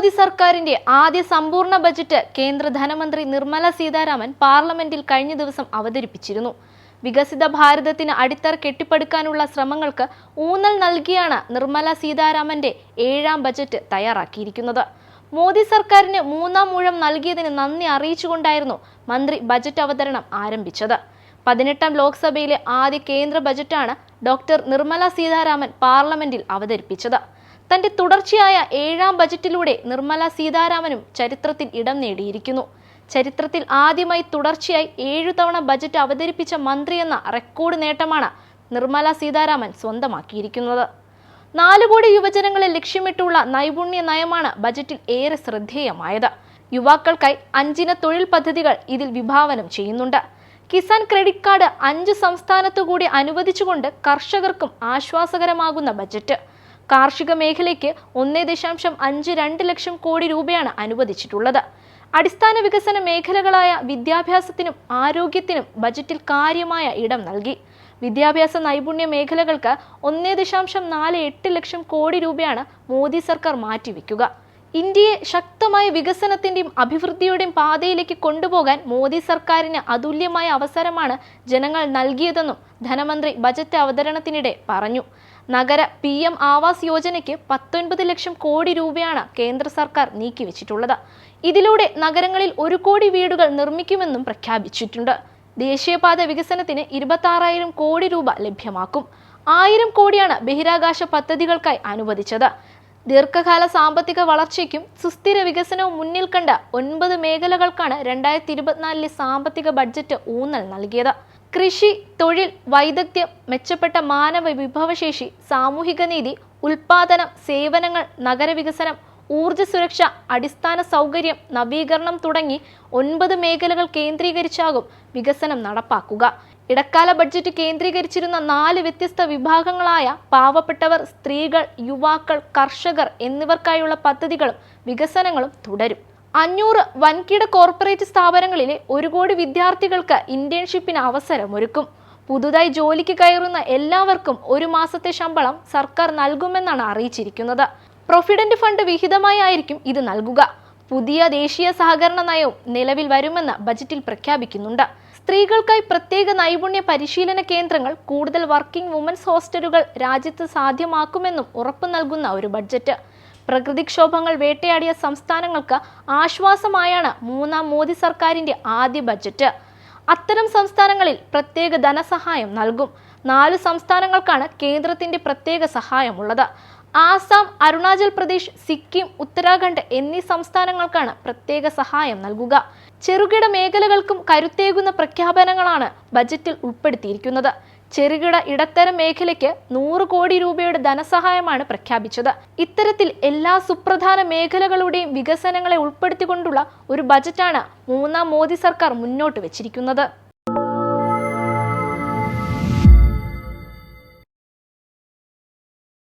മോദി സർക്കാരിന്റെ ആദ്യ സമ്പൂർണ ബജറ്റ് കേന്ദ്ര ധനമന്ത്രി നിർമ്മല സീതാരാമൻ പാർലമെന്റിൽ കഴിഞ്ഞ ദിവസം അവതരിപ്പിച്ചിരുന്നു. വികസിത ഭാരതത്തിന് അടിത്തറ കെട്ടിപ്പടുക്കാനുള്ള ശ്രമങ്ങൾക്ക് ഊന്നൽ നൽകിയാണ് നിർമ്മല സീതാരാമന്റെ ഏഴാം ബജറ്റ് തയ്യാറാക്കിയിരിക്കുന്നത്. മോദി സർക്കാരിന് മൂന്നാം മൂഴം നൽകിയതിന് നന്ദി അറിയിച്ചുകൊണ്ടായിരുന്നു മന്ത്രി ബജറ്റ് അവതരണം ആരംഭിച്ചത്. പതിനെട്ടാം ലോക്സഭയിലെ ആദ്യ കേന്ദ്ര ബജറ്റാണ് ഡോക്ടർ നിർമ്മല സീതാരാമൻ പാർലമെന്റിൽ അവതരിപ്പിച്ചത്. തന്റെ തുടർച്ചയായ ഏഴാം ബജറ്റിലൂടെ നിർമ്മല സീതാരാമനും ചരിത്രത്തിൽ ഇടം നേടിയിരിക്കുന്നു. ചരിത്രത്തിൽ ആദ്യമായി തുടർച്ചയായി ഏഴു തവണ ബജറ്റ് അവതരിപ്പിച്ച മന്ത്രി എന്ന റെക്കോർഡ് നേട്ടമാണ് നിർമ്മല സീതാരാമൻ സ്വന്തമാക്കിയിരിക്കുന്നത്. നാലു കോടി യുവജനങ്ങളെ ലക്ഷ്യമിട്ടുള്ള നൈപുണ്യ നയമാണ് ബജറ്റിൽ ഏറെ ശ്രദ്ധേയമായത്. യുവാക്കൾക്കായി അഞ്ചിന തൊഴിൽ പദ്ധതികൾ ഇതിൽ വിഭാവനം ചെയ്യുന്നുണ്ട്. കിസാൻ ക്രെഡിറ്റ് കാർഡ് അഞ്ച് സംസ്ഥാനത്തു കൂടി അനുവദിച്ചുകൊണ്ട് കർഷകർക്കും ആശ്വാസകരമാകുന്ന ബജറ്റ്. കാർഷിക മേഖലയ്ക്ക് ഒന്നേ ദശാംശം അഞ്ച് രണ്ട് ലക്ഷം കോടി രൂപയാണ് അനുവദിച്ചിട്ടുള്ളത്. അടിസ്ഥാന വികസന മേഖലകളായ വിദ്യാഭ്യാസത്തിനും ആരോഗ്യത്തിനും ബജറ്റിൽ കാര്യമായ ഇടം നൽകി. വിദ്യാഭ്യാസ നൈപുണ്യ മേഖലകൾക്ക് ഒന്നേ ദശാംശം നാല് എട്ട് ലക്ഷം കോടി രൂപയാണ് മോദി സർക്കാർ മാറ്റിവെക്കുക. ഇന്ത്യയെ ശക്തമായ വികസനത്തിന്റെയും അഭിവൃദ്ധിയുടെയും പാതയിലേക്ക് കൊണ്ടുപോകാൻ മോദി സർക്കാരിന് അതുല്യമായ അവസരമാണ് ജനങ്ങൾ നൽകിയതെന്നും ധനമന്ത്രി ബജറ്റ് അവതരണത്തിനിടെ പറഞ്ഞു. നഗര പി എം ആവാസ് യോജനയ്ക്ക് പത്തൊൻപത് ലക്ഷം കോടി രൂപയാണ് കേന്ദ്ര സർക്കാർ നീക്കിവെച്ചിട്ടുള്ളത്. ഇതിലൂടെ നഗരങ്ങളിൽ ഒരു കോടി വീടുകൾ നിർമ്മിക്കുമെന്നും പ്രഖ്യാപിച്ചിട്ടുണ്ട്. ദേശീയപാത വികസനത്തിന് ഇരുപത്തി കോടി രൂപ ലഭ്യമാക്കും. ആയിരം കോടിയാണ് ബഹിരാകാശ പദ്ധതികൾക്കായി അനുവദിച്ചത്. ദീർഘകാല സാമ്പത്തിക വളർച്ചയ്ക്കും സുസ്ഥിര വികസനവും മുന്നിൽ കണ്ട ഒൻപത് മേഖലകൾക്കാണ് രണ്ടായിരത്തി ഇരുപത്തിനാലിലെ സാമ്പത്തിക ബഡ്ജറ്റ് ഊന്നൽ നൽകിയത്. കൃഷി തൊഴിൽ വൈദഗ്ധ്യം മെച്ചപ്പെട്ട മാനവ വിഭവശേഷി സാമൂഹിക നീതി ഉൽപാദനം സേവനങ്ങൾ നഗരവികസനം ഊർജ സുരക്ഷ അടിസ്ഥാന സൗകര്യം നവീകരണം തുടങ്ങി ഒൻപത് മേഖലകൾ കേന്ദ്രീകരിച്ചാകും വികസനം നടപ്പാക്കുക. ഇടക്കാല ബഡ്ജറ്റ് കേന്ദ്രീകരിച്ചിരുന്ന നാല് വ്യത്യസ്ത വിഭാഗങ്ങളായ പാവപ്പെട്ടവർ സ്ത്രീകൾ യുവാക്കൾ കർഷകർ എന്നിവർക്കായുള്ള പദ്ധതികളും വികസനങ്ങളും തുടരും. അഞ്ഞൂറ് വൻകിട കോർപ്പറേറ്റ് സ്ഥാപനങ്ങളിലെ ഒരു കോടി വിദ്യാർത്ഥികൾക്ക് ഇന്റേൺഷിപ്പിന് അവസരമൊരുക്കും. പുതുതായി ജോലിക്ക് കയറുന്ന എല്ലാവർക്കും ഒരു മാസത്തെ ശമ്പളം സർക്കാർ നൽകുമെന്നാണ് അറിയിച്ചിരിക്കുന്നത്. പ്രൊവിഡന്റ് ഫണ്ട് വിഹിതമായി ആയിരിക്കും ഇത് നൽകുക. പുതിയ ദേശീയ സഹകരണ നയവും നിലവിൽ വരുമെന്ന് ബജറ്റിൽ പ്രഖ്യാപിക്കുന്നുണ്ട്. സ്ത്രീകൾക്കായി പ്രത്യേക നൈപുണ്യ പരിശീലന കേന്ദ്രങ്ങൾ കൂടുതൽ വർക്കിംഗ് വുമൻസ് ഹോസ്റ്റലുകൾ രാജ്യത്ത് സാധ്യമാക്കുമെന്നും ഉറപ്പു നൽകുന്ന ഒരു ബഡ്ജറ്റ്. പ്രകൃതിക്ഷോഭങ്ങൾ വേട്ടയാടിയ സംസ്ഥാനങ്ങൾക്ക് ആശ്വാസമായാണ് മൂന്നാം മോദി സർക്കാരിന്റെ ആദ്യ ബജറ്റ് അത്തരം സംസ്ഥാനങ്ങളിൽ പ്രത്യേക ധനസഹായം നൽകും. നാല് സംസ്ഥാനങ്ങൾക്കാണ് കേന്ദ്രത്തിന്റെ പ്രത്യേക സഹായമുള്ളത്. ആസാം അരുണാചൽ പ്രദേശ് സിക്കിം ഉത്തരാഖണ്ഡ് എന്നീ സംസ്ഥാനങ്ങൾക്കാണ് പ്രത്യേക സഹായം നൽകുക. ചെറുകിട മേഖലകൾക്കും കരുത്തേകുന്ന പ്രഖ്യാപനങ്ങളാണ് ബജറ്റിൽ ഉൾപ്പെടുത്തിയിരിക്കുന്നത്. ചെറുകിട ഇടത്തരം മേഖലയ്ക്ക് നൂറ് കോടി രൂപയുടെ ധനസഹായമാണ് പ്രഖ്യാപിച്ചത്. ഇത്തരത്തിൽ എല്ലാ സുപ്രധാന മേഖലകളുടെയും വികസനങ്ങളെ ഉൾപ്പെടുത്തിക്കൊണ്ടുള്ള ഒരു ബജറ്റാണ് മൂന്നാം മോദി സർക്കാർ മുന്നോട്ട് വെച്ചിരിക്കുന്നത്.